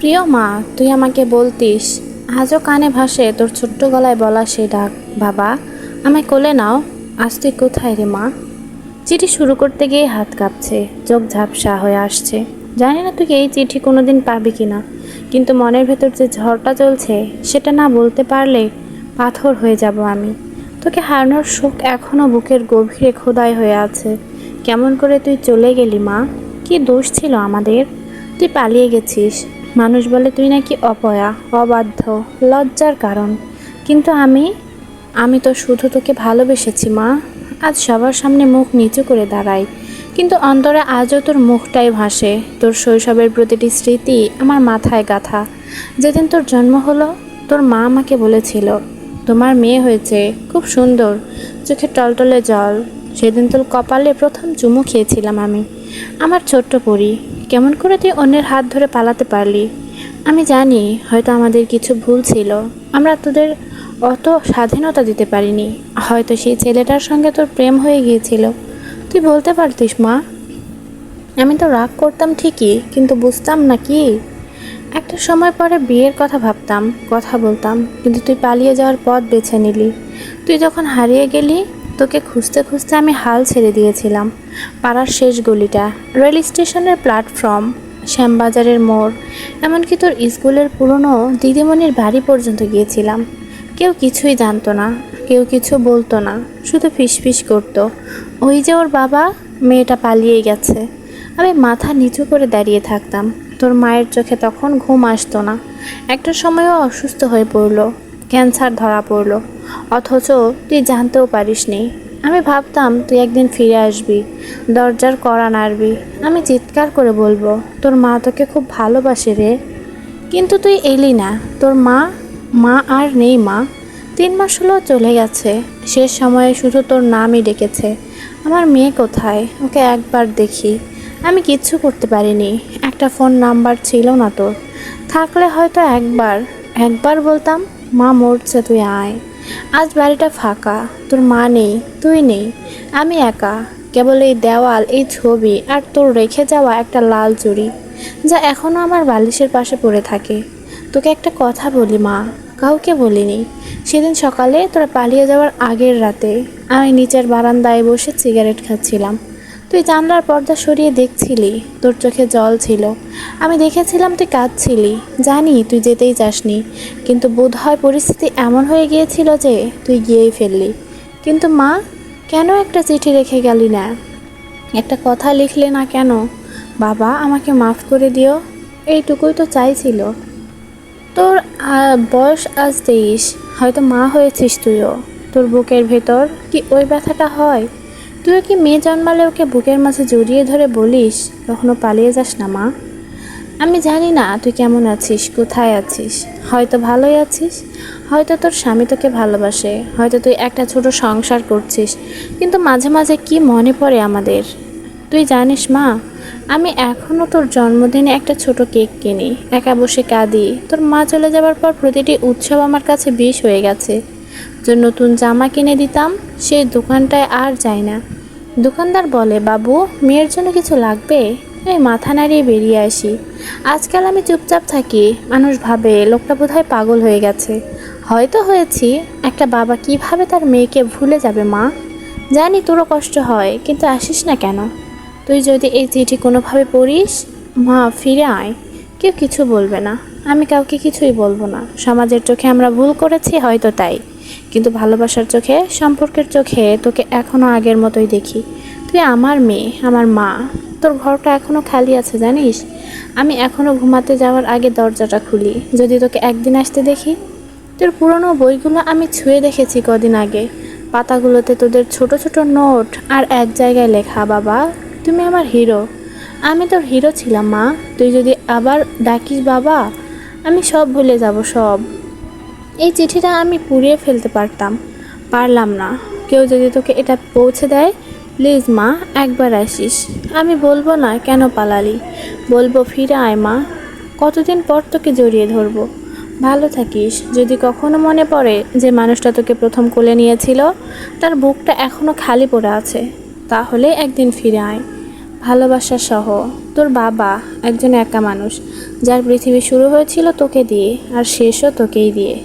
প্রিয় মা, তুই আমাকে বলতিস, আজও কানে ভাসে তোর ছোট্ট গলায় বলা সেই ডাক। বাবা, আমায় কোলে নাও, আজ তুই কোথায় রে মা? চিঠি শুরু করতে গিয়ে হাত কাঁপছে, চোখ ঝাপসা হয়ে আসছে। জানি না তুই এই চিঠি কোনোদিন পাবি কি না, কিন্তু মনের ভেতর যে ঝড়টা চলছে সেটা না বলতে পারলে পাথর হয়ে যাব আমি। তোকে হারানোর শোক এখনও বুকের গভীরে খোদাই হয়ে আছে। কেমন করে তুই চলে গেলি মা? কি দোষ ছিল আমাদের? তুই পালিয়ে গেছিস। মানুষ বলে তুই নাকি অপয়া, অবাধ্য, লজ্জার কারণ। কিন্তু আমি আমি তো শুধু তোকে ভালোবেসেছি, মা। আজ সবার সামনে মুখ নিচু করে দাঁড়াই। কিন্তু অন্তরে আজও তোর মুখটাই ভাসে। তোর শৈশবের প্রতিটি স্মৃতি আমার মাথায় গাথা। যেদিন তোর জন্ম হলো, তোর মা আমাকে বলেছিল, তোমার মেয়ে হয়েছে, খুব সুন্দর, চোখে টলটলে জল। সেদিন তোর কপালে প্রথম চুমু খেয়েছিলাম আমি। আমার ছোট্ট পরি কেমন করে তুই অন্যের হাত ধরে পালাতে পারলি? আমি জানি, হয়তো আমাদের কিছু ভুল ছিল। আমরা তোদের অত স্বাধীনতা দিতে পারিনি। হয়তো সেই ছেলেটার সঙ্গে তোর প্রেম হয়ে গিয়েছিল। তুই বলতে পারতিস, মা। আমি তো রাগ করতাম ঠিকই, কিন্তু বুঝতাম না কি। একটা সময় পরে বিয়ের কথা ভাবতাম, কথা বলতাম, কিন্তু তুই পালিয়ে যাওয়ার পথ বেছে নিলি। তুই যখন হারিয়ে গেলি তোকে খুঁজতে খুঁজতে আমি হাল ছেড়ে দিয়েছিলাম। পাড়ার শেষ গলিটা, রেল স্টেশনের প্ল্যাটফর্ম, শ্যামবাজারের মোড়, এমনকি তোর স্কুলের পুরনো দিদিমণির বাড়ি পর্যন্ত গিয়েছিলাম। কেউ কিছুই জানতো না, কেউ কিছু বলতো না, শুধু ফিসফিস করতো। ওই যে ওর বাবা, মেয়েটা পালিয়ে গেছে। আমি মাথা নিচু করে দাঁড়িয়ে থাকতাম। তোর মায়ের চোখে তখন ঘুম আসতো না। একটা সময়ও অসুস্থ হয়ে পড়ল। ক্যান্সার ধরা পড়ল। অথচ তুই জানতেও পারিসনি আমি ভাবতাম তুই একদিন ফিরে আসবি। দরজার কড়া নাড়বি। আমি চিৎকার করে বলব, তোর মা তোকে খুব ভালোবাসে রে। কিন্তু তুই এলি না। তোর মা মা আর নেই মা। তিন মাস হলো চলে গেছে। শেষ সময়ে শুধু তোর নামই ডেকেছে। আমার মেয়ে কোথায়? ওকে একবার দেখি। আমি কিচ্ছু করতে পারিনি। একটা ফোন নাম্বার ছিল না তোর। থাকলে হয়তো একবার একবার বলতাম মা মরছে, তুই আয়। আজ বাড়িটা ফাঁকা, তোর মা নেই, তুই নেই। আমি একা, কেবল এই দেওয়াল, এই ছবি আর তোর রেখে যাওয়া একটা লাল চুড়ি, যা এখনও আমার বালিশের পাশে পড়ে থাকে। তোকে একটা কথা বলি মা, কাউকে বলিনি। সেদিন সকালে তোরা পালিয়ে যাওয়ার আগের রাতে আমি নিচের বারান্দায় বসে সিগারেট খাচ্ছিলাম। তুই জানলার পর্দা সরিয়ে দেখছিলি, তোর চোখে জল ছিল। আমি দেখেছিলাম তুই কাঁদছিলি। জানি, তুই যেতেই চাসনি। কিন্তু বোধ হয় পরিস্থিতি এমন হয়ে গিয়েছিল যে, তুই গিয়েই ফেললি। কিন্তু মা, কেন একটা চিঠি রেখে গেলি না? একটা কথা লিখলে না কেন? বাবা, আমাকে মাফ করে দিও। এইটুকুই তো চাইছিল। তোর বয়স আজ তেইশ। হয়তো মা হয়েছিস তুইও। তোর বুকের ভেতর কি ওই ব্যথাটা হয়? তুইও কি মেয়ে জন্মালে ওকে বুকের মাঝে জড়িয়ে ধরে বলিস? কখনো পালিয়ে যাস না, মা। আমি জানি না, তুই কেমন আছিস, কোথায় আছিস? হয়তো ভালোই আছিস, হয়তো তোর স্বামী তোকে ভালোবাসে, হয়তো তুই একটা ছোট সংসার করছিস, কিন্তু মাঝে মাঝে কি মনে পড়ে আমাদের? তুই জানিস, মা, আমি এখনও তোর জন্মদিনে একটা ছোট কেক কিনি। একা বসে কাঁদি। তোর মা চলে যাবার পর প্রতিটি উৎসব আমার কাছে বিষ হয়ে গেছে। যে নতুন জামা কিনে দিতাম, সেই দোকানটায় আর যাই না। দোকানদার বলে, বাবু, মেয়ের জন্য কিছু লাগবে? আমি মাথা নাড়িয়ে বেরিয়ে আসি। আজকাল আমি চুপচাপ থাকি। মানুষ ভাবে, লোকটা বোধহয় পাগল হয়ে গেছে। হয়তো হয়েছি, একটা বাবা কীভাবে তার মেয়েকে ভুলে যাবে, মা? জানি তোরও কষ্ট হয়, কিন্তু আসিস না কেন? তুই যদি এই চিঠি কোনোভাবে পড়িস, মা, ফিরে আয়। কেউ কিছু বলবে না। আমি কাউকে কিছুই বলব না। সমাজের চোখে আমরা ভুল করেছি, হয়তো তাই। কিন্তু ভালোবাসার চোখে, সম্পর্কের চোখে তোকে এখনও আগের মতোই দেখি। তুই আমার মেয়ে, আমার মা, তোর ঘরটা এখনও খালি আছে, জানিস? আমি এখনও ঘুমাতে যাওয়ার আগে দরজাটা খুলি, যদি তোকে একদিন আসতে দেখি। তোর পুরনো বইগুলো আমি ছুঁয়ে দেখেছি কদিন আগে। পাতাগুলোতে তোদের ছোট ছোট নোট আর এক জায়গায় লেখা, বাবা, তুমি আমার হিরো। আমি তোর হিরো ছিলাম, মা। তুই যদি আবার ডাকিস, বাবা, আমি সব ভুলে যাব, সব। এই চিঠিটা আমি পুড়িয়ে ফেলতে পারতাম। পারলাম না। কেউ যদি তোকে এটা পৌঁছে দেয়, প্লিজ মা, একবার আসিস। আমি বলব না কেন পালালি। বলব, ফিরে আয় মা। কতদিন পর তোকে জড়িয়ে ধরবো? ভালো থাকিস। যদি কখনো মনে পড়ে যে মানুষটা তোকে প্রথম কোলে নিয়েছিল, তার বুকটা এখনও খালি পড়ে আছে, তাহলে একদিন ফিরে আয়। ভালোবাসা সহ। তোর বাবা একজন একা মানুষ, যার পৃথিবী শুরু হয়েছিল তোকে দিয়ে, আর শেষও তোকেই দিয়ে।